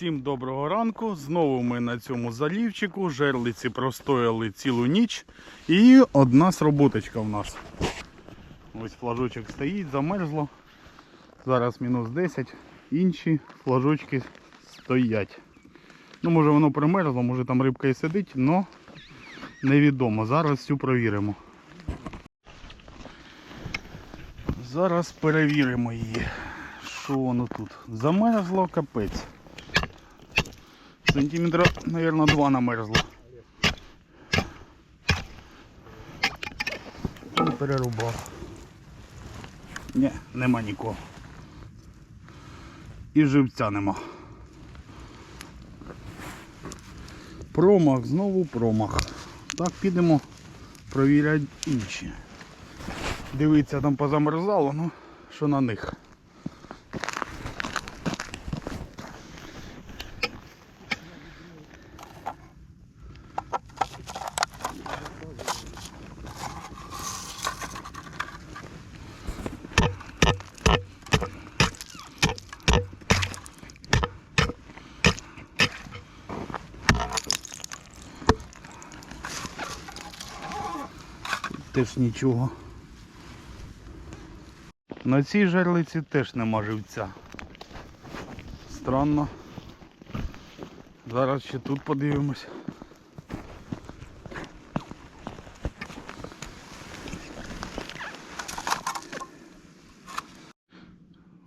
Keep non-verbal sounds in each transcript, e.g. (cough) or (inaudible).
Всім доброго ранку. Знову ми на цьому залівчику. Жерлиці простояли цілу ніч. І одна сроботочка в нас. Ось флажочок стоїть, замерзло. Зараз мінус 10. Інші флажочки стоять. Ну, може воно примерзло, може там рибка і сидить, але невідомо. Зараз всю провіримо. Зараз перевіримо її. Що воно тут? Замерзло капець. Сантиметра, наверное, два намерзло. І перерубав. Ні, нема нікого. І живця нема. Промах, знову промах. Так, підемо провіряти інші. Дивіться, там позамерзало, ну що на них. Теж нічого. На цій жерлиці теж нема живця. Странно. Зараз ще тут подивимось.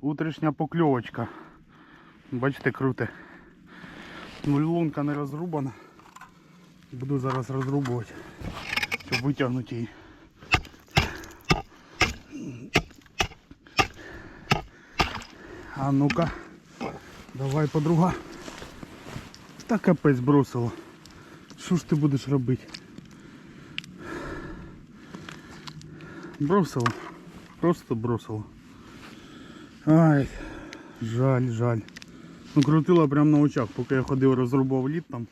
Утрішня покльовочка. Бачите, круте. Лунка не розрубана. Буду зараз розрубувати, щоб витягнути її. А ну-ка, давай, подруга. Та капець бросило. Що ж ти будеш робити? Бросило. Просто бросило. Ай, жаль, жаль. Ну крутила прямо на очах, поки я ходив, розрубав лід там.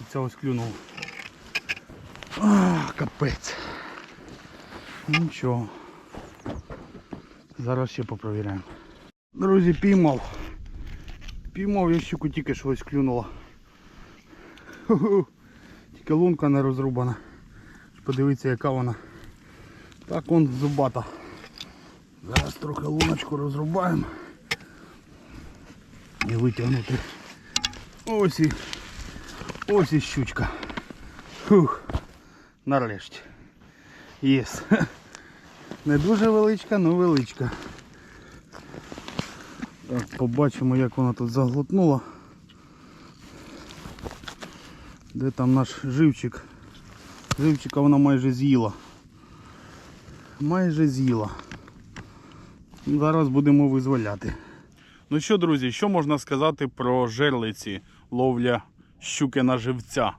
І ця ось клюнула. А, капець. Нічого. Зараз ще попровіряємо. Друзі, піймав. Піймав, я щуку тільки щось клюнуло. Тільки лунка не розрубана. Подивіться яка вона. Так он зубата. Зараз трохи луночку розрубаємо. І витягнути. Ось і ось і щучка. Фух. Нарешті. Єс. (laughs) Не дуже величка, але величка. Так, побачимо як вона тут заглотнула. Де там наш живчик? Живчика вона майже з'їла. Майже з'їла. Зараз будемо визволяти. Ну що, друзі, що можна сказати про жерлиці ловля щуки на живця?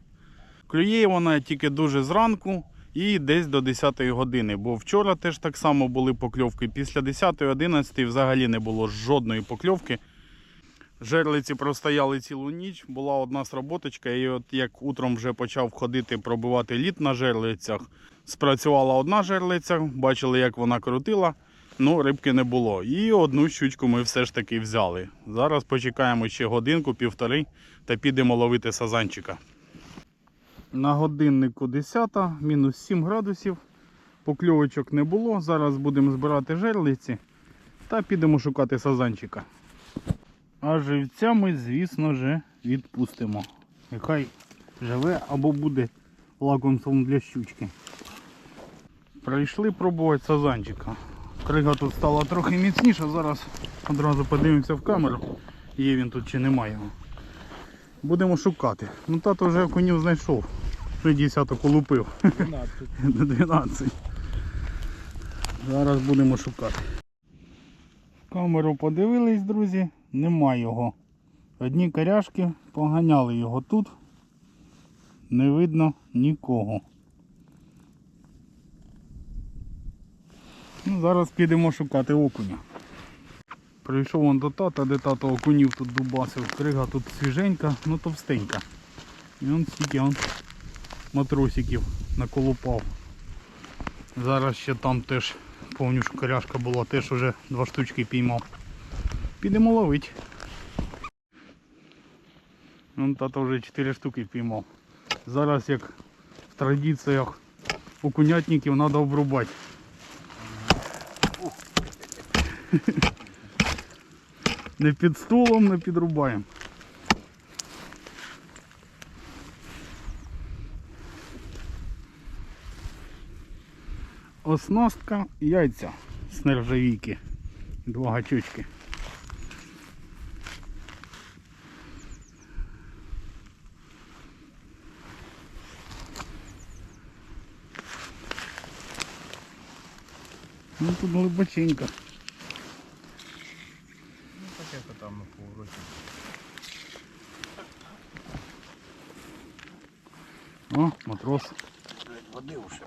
Клює вона тільки дуже зранку і десь до 10 години. Бо вчора теж так само були покльовки. Після 10-11 взагалі не було жодної покльовки. Жерлиці простояли цілу ніч, була одна сработочка, і от як утром вже почав ходити пробивати лід на жерлицях, спрацювала одна жерлиця, бачили, як вона крутила, ну рибки не було. І одну щучку ми все ж таки взяли. Зараз почекаємо ще годинку, півтори та підемо ловити сазанчика. На годиннику 10, мінус 7 градусів. Покльовочок не було. Зараз будемо збирати жерлиці та підемо шукати сазанчика. А живця ми, звісно ж, відпустимо. Нехай живе або буде лакомством для щучки. Прийшли пробувати сазанчика. Крига тут стала трохи міцніша, зараз одразу подивимося в камеру, є він тут чи немає його. Будемо шукати. Ну тато вже окунів знайшов. Вже десяток улупив. 12. 12. Зараз будемо шукати. Камеру подивились, друзі, нема його. Одні коряшки поганяли його тут. Не видно нікого. Ну, зараз підемо шукати окуня. Прийшов он до тата, де тато окунів тут дубасив. Крига тут свіженька, ну товстенька. І он стільки он матросиків наколупав. Зараз ще там теж повню коряшка була, теж уже два штучки піймав. Підемо ловити. Вон тато вже 4 штуки піймав. Зараз як в традиціях окунятників треба обрубати. (laughs) Не під столом, не підрубаємо. Оснастка яйця з нержавійки. Два гачочки. Ну тут глибоченько. Ну таке то там на повороті. О, матрос. Води вже.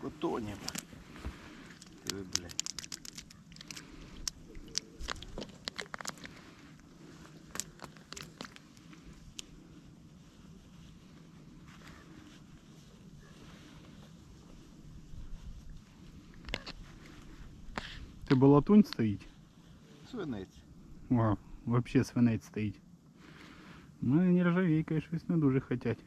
Тільки тоні. Ти, блядь. Тебе латунь стоїть? Свинець. О, вообще свинець стоїть. Ну, нержавійка щось не дуже хотять.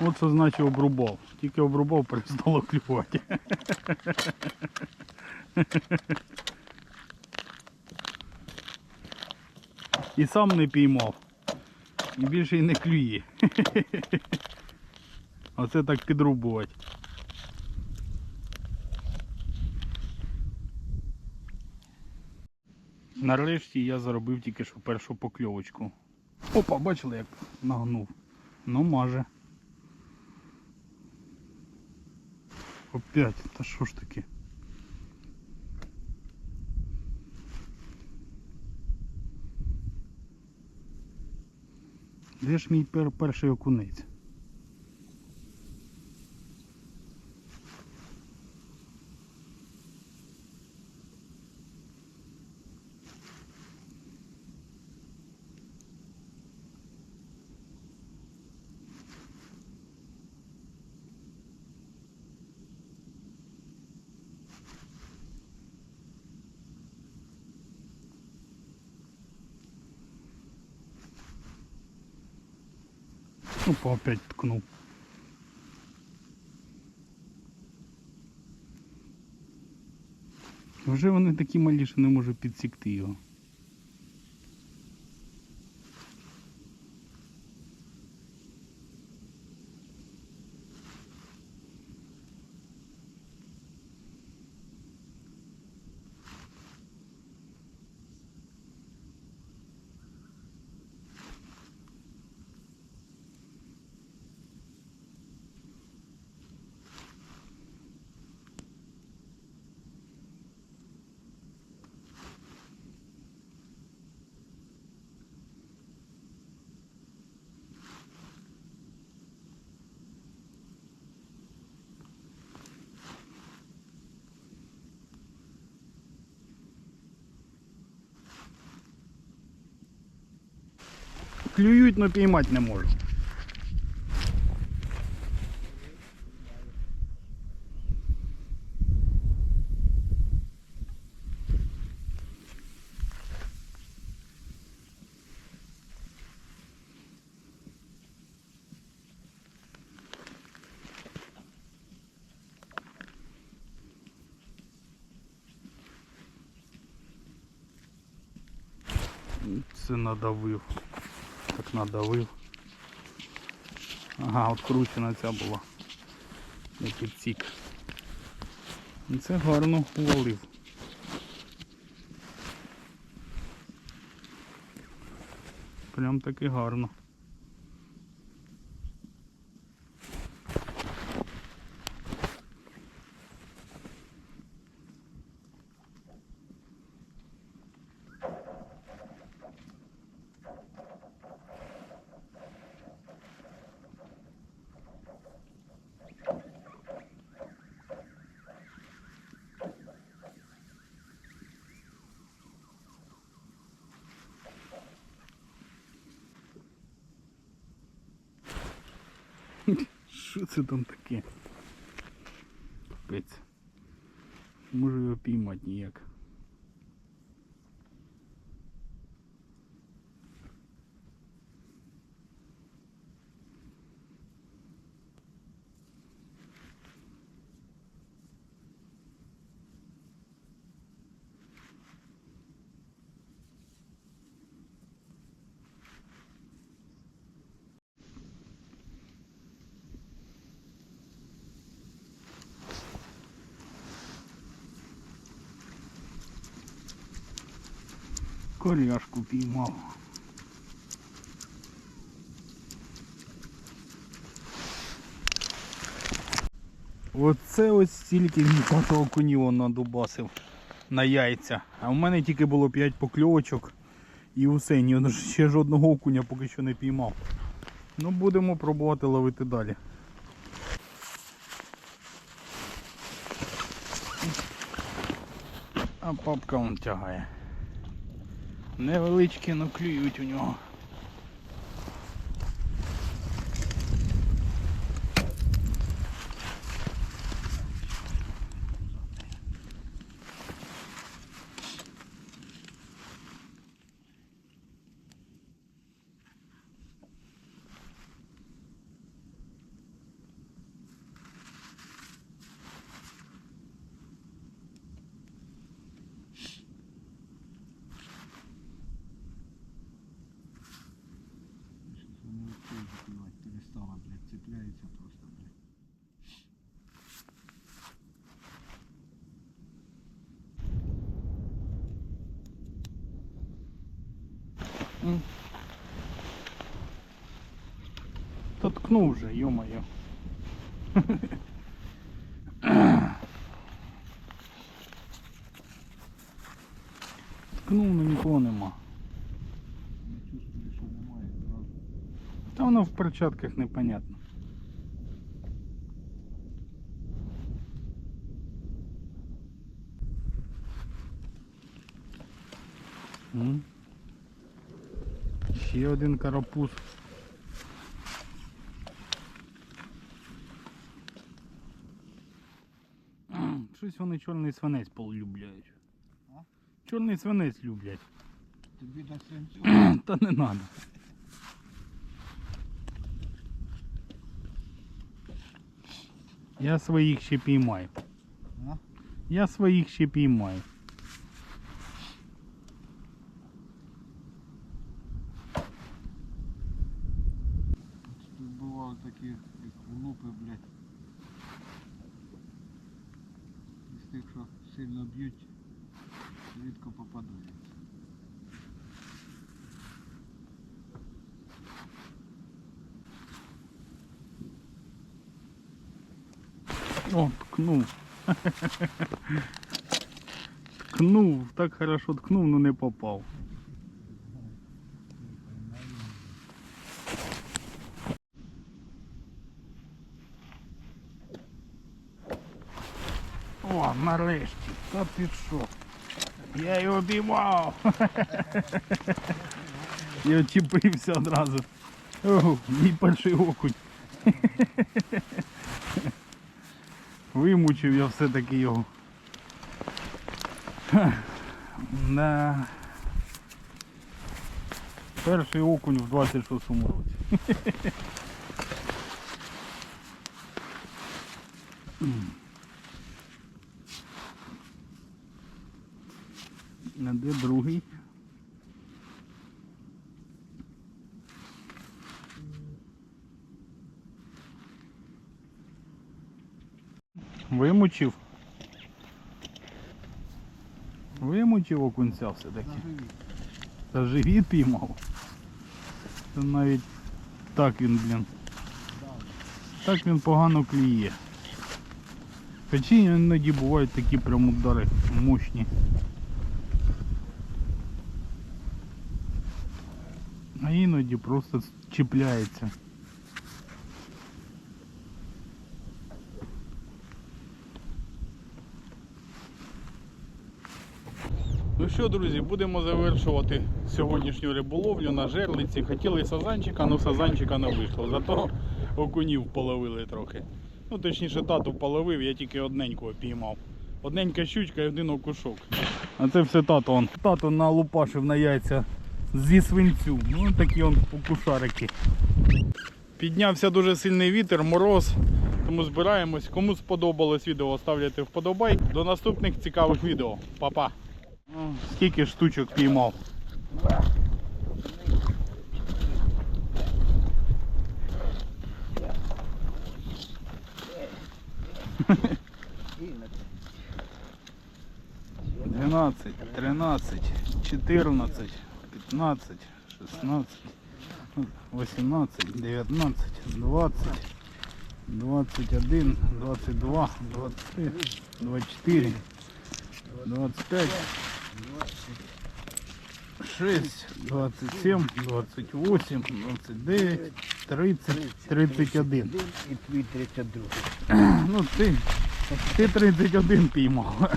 От це значить обрубав. Тільки обрубав, перестало клювати. І сам не піймав. І більше й не клює. Оце так підрубувати. Нарешті я заробив тільки що першу покльовочку. Опа, бачили, як нагнув. Ну, маже. Опять, та що ж таке? Де ж мій перший окунець? Опа, опять ткнув. Вже вони такі малі, що не можу підсікти його. Клюють, но піймати не можу. Це надавив. Надавив. Ага, откручена ця була. Не підсік. І Це гарно увалив. Прям таки гарно. Що це там таке? Капець. Можу його піймати ніяк. Коляшку піймав. Оце ось стільки того окунів надубасив на яйця. А в мене тільки було 5 покльовочок і усе, ні ще жодного окуня поки що не піймав. Ну будемо пробувати ловити далі. А папка он тягає. Невеличкі, но клюють у нього. Щось вони відкриють закривати, перестала, блядь, цепляється просто, блядь. М. Та ткнув вже, йо-моє. Ткнув, ну нікого нема. Не чувствую, що немає, зразу. Та воно в перчатках непонятно. Ще один карапуз. (clears throat) Щось вони чорний свинець полюбляють. Чорний свинець люблять. Тобі до свинцю. (clears throat) Та не надо. Я своїх ще піймаю. Я своїх ще піймаю. Блядь. Із тих, що сильно б'ють, рідко попадають. О, ткнув. (laughs) Ткнув, так хорошо ткнув, но не попав. О, нарешті, та ти що? Я його обіймав. Я очіпився одразу. О, мій перший окунь. Вимучив я все-таки його. Да. Перший окунь в 26-му році. А де другий? Вимучив. Вимучив окунця все-таки. Та живіт піймав. Та навіть так він, блін. Так він погано кліє. Хоча іноді бувають такі прям удари мощні. А іноді просто чіпляється. Ну що, друзі, будемо завершувати сьогоднішню риболовлю на жерлиці. Хотіли сазанчика, але сазанчика не вийшло. Зато окунів половили трохи. Ну, точніше, тату половив, я тільки одненького піймав. Одненька щучка і один окушок. А це все тато он. Тато налупашив на яйця зі свинцю. Ну такі он окушарики. Піднявся дуже сильний вітер, мороз. Тому збираємось. Кому сподобалось відео, ставляйте вподобай. До наступних цікавих відео. Па-па. Ну, Скільки штучок піймав? Двенадцать, тринадцать, четырнадцать, пятнадцать, шестнадцать, восемнадцать, девятнадцать, двадцать, двадцать один, двадцать два, двадцать три, двадцать четыре, двадцать пять, шесть, двадцать семь, двадцать восемь, двадцать девять, тридцать, тридцать один. І твій 32. Ну ти, ти 31 піймав.